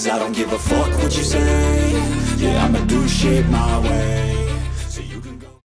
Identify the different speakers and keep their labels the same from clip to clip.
Speaker 1: Cause I don't give a fuck what you say. Yeah, I'ma do shit my way.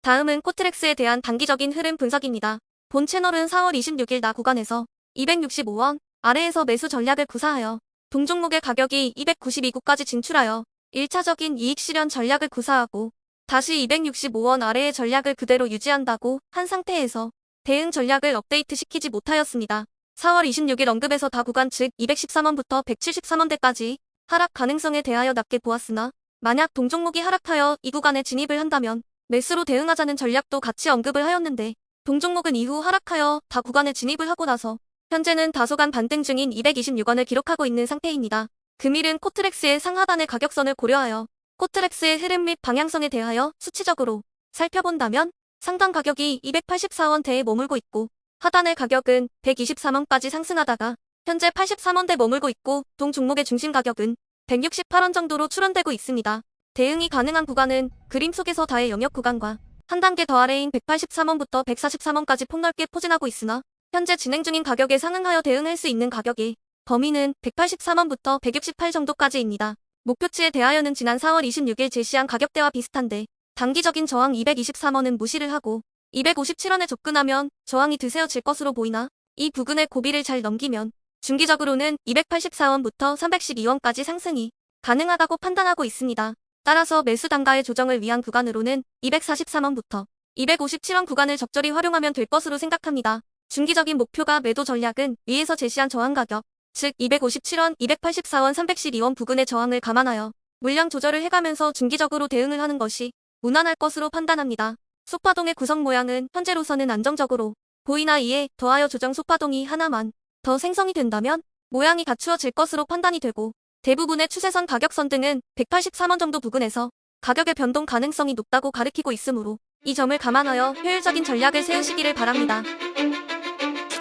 Speaker 2: 다음은 코트렉스에 대한 단기적인 흐름 분석입니다. 본 채널은 4월 26일 나 구간에서 265원 아래에서 매수 전략을 구사하여 동종목의 가격이 292구까지 진출하여 1차적인 이익 실현 전략을 구사하고 다시 265원 아래의 전략을 그대로 유지한다고 한 상태에서 대응 전략을 업데이트 시키지 못하였습니다. 4월 26일 언급에서 다 구간 즉 213원부터 173원대까지 하락 가능성에 대하여 낮게 보았으나 만약 동종목이 하락하여 이 구간에 진입을 한다면 매수로 대응하자는 전략도 같이 언급을 하였는데 동종목은 이후 하락하여 다 구간에 진입을 하고 나서 현재는 다소간 반등 중인 226원을 기록하고 있는 상태입니다. 금일은 코트렉스의 상하단의 가격선을 고려하여 코트렉스의 흐름 및 방향성에 대하여 수치적으로 살펴본다면 상단 가격이 284원대에 머물고 있고 하단의 가격은 123원까지 상승하다가 현재 83원대 머물고 있고 동 종목의 중심 가격은 168원 정도로 추론되고 있습니다. 대응이 가능한 구간은 그림 속에서 다의 영역 구간과 한 단계 더 아래인 183원부터 143원까지 폭넓게 포진하고 있으나 현재 진행 중인 가격에 상응하여 대응할 수 있는 가격의 범위는 183원부터 168 정도까지입니다. 목표치에 대하여는 지난 4월 26일 제시한 가격대와 비슷한데 단기적인 저항 223원은 무시를 하고 257원에 접근하면 저항이 드세워질 것으로 보이나 이 부근의 고비를 잘 넘기면 중기적으로는 284원부터 312원까지 상승이 가능하다고 판단하고 있습니다. 따라서 매수 단가의 조정을 위한 구간으로는 243원부터 257원 구간을 적절히 활용하면 될 것으로 생각합니다. 중기적인 목표가 매도 전략은 위에서 제시한 저항 가격, 즉 257원, 284원, 312원 부근의 저항을 감안하여 물량 조절을 해가면서 중기적으로 대응을 하는 것이 무난할 것으로 판단합니다. 소파동의 구성 모양은 현재로서는 안정적으로 보이나 이에 더하여 조정 소파동이 하나만 더 생성이 된다면 모양이 갖추어질 것으로 판단이 되고 대부분의 추세선 가격선 등은 183원 정도 부근에서 가격의 변동 가능성이 높다고 가리키고 있으므로 이 점을 감안하여 효율적인 전략을 세우시기를 바랍니다.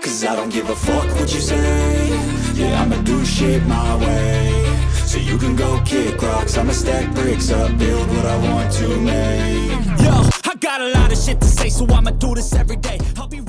Speaker 1: Cause I don't give a fuck what you say. Yeah, I'ma do shit my way. So you can go kick rocks. I'ma stack bricks up, build what I want to make.
Speaker 3: Yo, I got a lot of shit to say, so I'ma do this every day. I'll be.